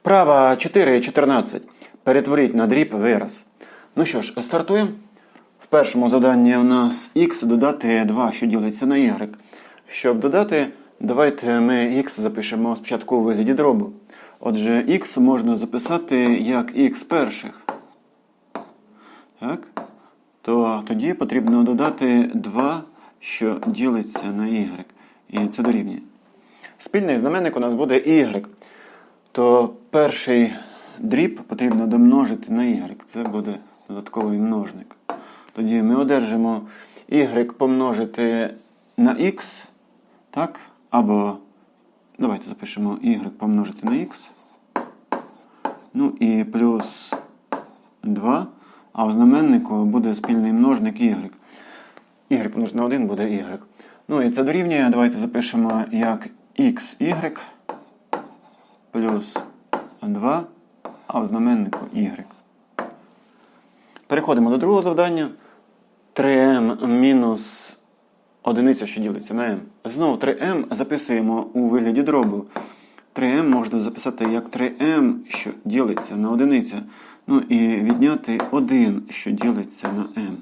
Вправа 4.14. Перетворіть на дріб вираз. Ну що ж, стартуємо. В першому завданні у нас x додати 2, що ділиться на y. Щоб додати, давайте ми x запишемо спочатку у вигляді дробу. Отже, x можна записати як x перших. Так? То тоді потрібно додати 2, що ділиться на y. І це дорівнює. Спільний знаменник у нас буде y. То перший дріб потрібно домножити на y. Це буде додатковий множник. Тоді ми одержимо y помножити на x. Так? Або давайте запишемо y помножити на x. Ну і плюс 2. А в знаменнику буде спільний множник y. y помножити на 1 буде y. Ну і це дорівнює. Давайте запишемо як xy плюс 2, а в знаменнику y. Переходимо до другого завдання. 3m мінус одиниця, що ділиться на m. Знову 3m записуємо у вигляді дробу. 3m можна записати як 3m, що ділиться на одиницю. Ну і відняти 1, що ділиться на m.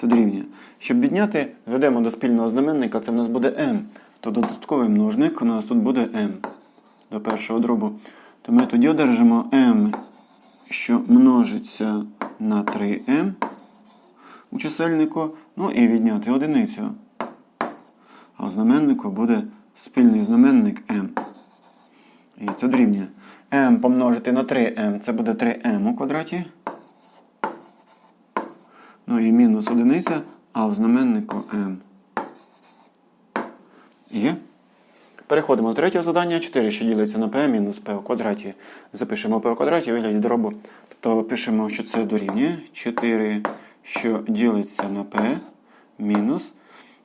Це дорівнює. Щоб відняти, ведемо до спільного знаменника, це в нас буде m. То додатковий множник у нас тут буде m до першого дробу. То ми тоді одержимо m, що множиться на 3m у чисельнику, ну і відняти одиницю. А в знаменнику буде спільний знаменник m. І це дорівнює. m помножити на 3m це буде 3m у квадраті. Ну і мінус одиниця, а в знаменнику m. Є? Переходимо до третього завдання. 4, що ділиться на p мінус p у квадраті. Запишемо p у квадраті у вигляді дробу. Тобто пишемо, що це дорівнює 4, що ділиться на p мінус.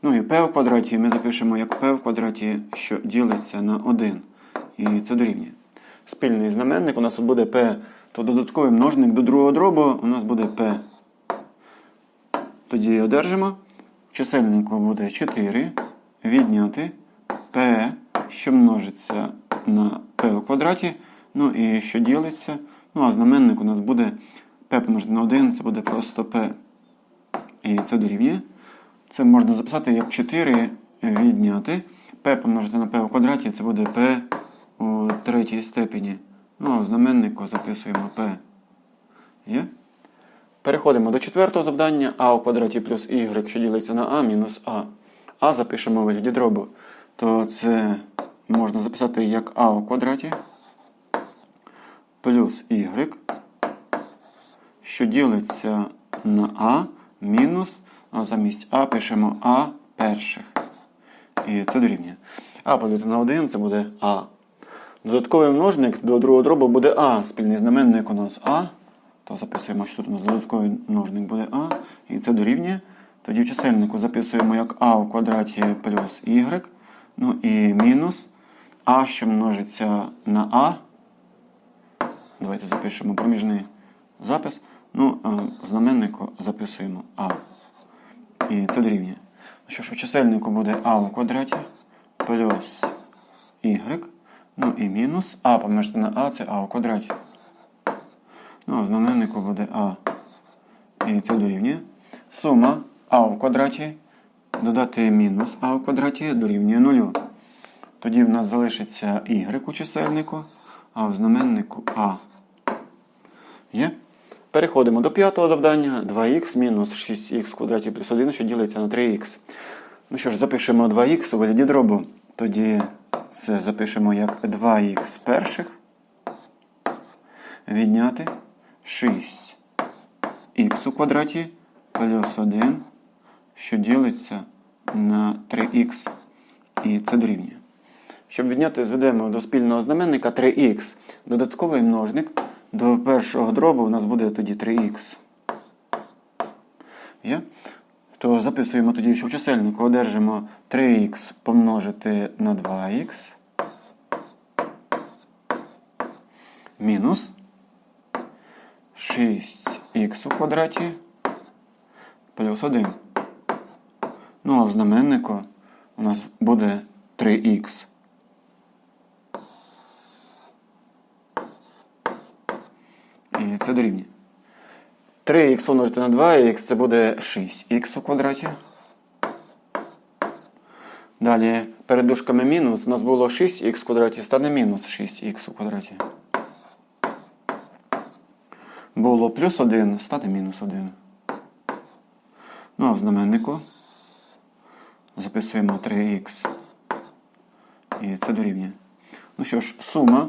Ну і p у квадраті ми запишемо як p в квадраті, що ділиться на 1. І це дорівнює. Спільний знаменник у нас буде p, то додатковий множник до другого дробу у нас буде p. Тоді одержимо. В чисельнику буде 4 відняти p, що множиться на p у квадраті. Ну і що ділиться. Ну, а знаменник у нас буде p помножити на 1, це буде просто p. І це дорівнює. Це можна записати як 4 відняти. p помножити на p у квадраті, це буде p у третій степені. Ну, а в знаменнику записуємо p. Є? Переходимо до четвертого завдання. а у квадраті плюс y, що ділиться на а мінус а. А запишемо у вигляді дробу. То це можна записати як а у квадраті плюс y, що ділиться на а мінус, а замість а пишемо а перших. І це дорівнює. А поділити на 1 це буде а. Додатковий множник до другого дробу буде а. Спільний знаменник у нас а. То записуємо, що тут у нас додатковий множник буде а. І це дорівнює. Тоді в чисельнику записуємо як а у квадраті плюс y. Ну і мінус а, що множиться на а. Давайте запишемо проміжний запис. Ну, в знаменнику записуємо а. І це дорівнює. Ну Що ж, у чисельнику буде а у квадраті плюс y. Ну і мінус а помножити на а це а у квадраті. Ну, а знаменнику буде а. І це дорівнює. Сума а в квадраті. Додати мінус а в квадраті дорівнює нулю. Тоді в нас залишиться y у чисельнику, а в знаменнику а. Є? Переходимо до п'ятого завдання. 2х мінус 6х квадраті плюс 1, що ділиться на 3х. Ну що ж, запишемо 2х у вигляді дробу. Тоді це запишемо як 2х перших. Відняти 6х у квадраті плюс 1, що ділиться на 3х. І це дорівнює. Щоб відняти, зведемо до спільного знаменника 3х. Додатковий множник. До першого дробу у нас буде тоді 3х. Є? То записуємо тоді, що в чисельнику одержимо 3х помножити на 2х. Мінус 6х у квадраті плюс 1. Ну, а в знаменнику у нас буде 3х. І це дорівнює. 3х помножити на 2х це буде 6х у квадраті. Далі перед дужками мінус у нас було 6х в квадраті, стане мінус 6х у квадраті. Було плюс 1, стане мінус 1. Ну а в знаменнику записуємо 3х. І це дорівнює. Ну що ж, сума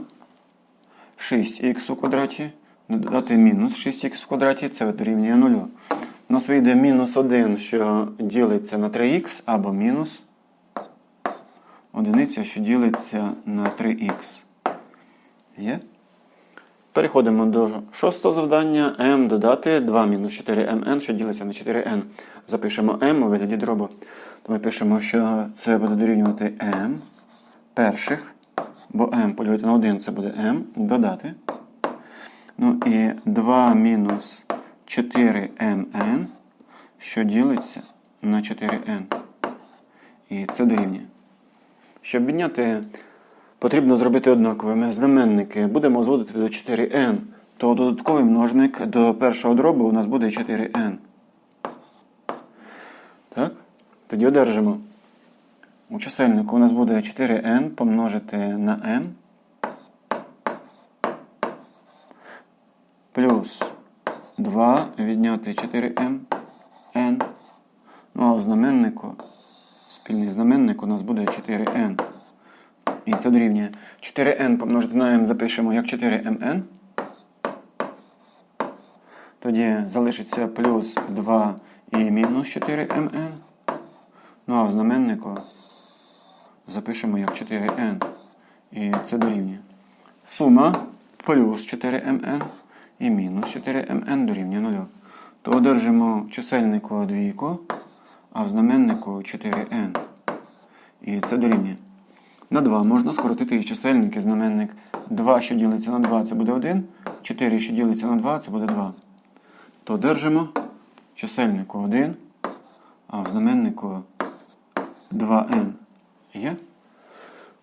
6х у квадраті, додати мінус 6х в квадраті, це дорівнює 0. У нас вийде мінус 1, що ділиться на 3х, або мінус одиниця, що ділиться на 3х. Є? Переходимо до шостого завдання. m додати 2 мінус 4mn, що ділиться на 4n. Запишемо m у вигляді дробу. То ми пишемо, що це буде дорівнювати m перших, бо m поділити на 1 це буде m, додати. Ну і 2 мінус 4mn, що ділиться на 4n. І це дорівнює. Щоб відняти, потрібно зробити однаковими знаменники. Будемо зводити до 4n, то додатковий множник до першого дробу у нас буде 4n. Так? Тоді одержимо. У чисельнику у нас буде 4n помножити на m плюс 2 відняти 4m n. Ну а у знаменнику, спільний знаменник у нас буде 4n. І це дорівнює 4n помножити на m запишемо як 4mn. Тоді залишиться плюс 2 і мінус 4mn. Ну а в знаменнику запишемо як 4n. І це дорівнює. Сума плюс 4mn і мінус 4mn дорівнює 0. То одержимо чисельнику двійку, а в знаменнику 4n. І це дорівнює. На 2 можна скоротити і чисельник, і знаменник. 2, що ділиться на 2, це буде 1. 4, що ділиться на 2, це буде 2. То одержимо чисельнику 1, а в знаменнику 2n. Є?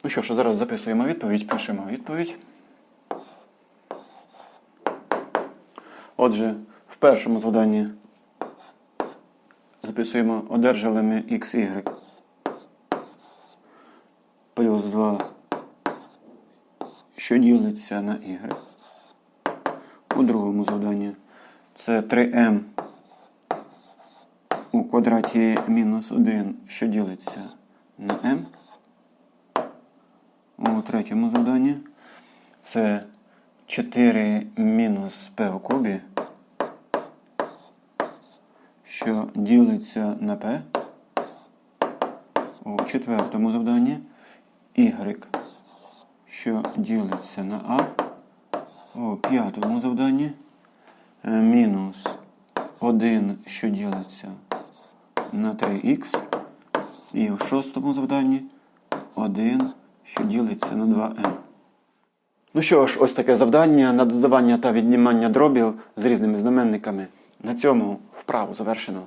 Ну що ж, зараз записуємо відповідь, пишемо відповідь. Отже, в першому завданні записуємо одержали ми xy плюс 2, що ділиться на y. У другому завданні це 3m у квадраті мінус 1, що ділиться на m. У третьому завданні це 4 мінус p у кубі, що ділиться на p. У четвертому завданні y, що ділиться на a. У п'ятому завданні е, мінус 1, що ділиться на 3х. І у шостому завданні 1, що ділиться на 2n. Ну що ж, ось таке завдання на додавання та віднімання дробів з різними знаменниками. На цьому вправу завершено.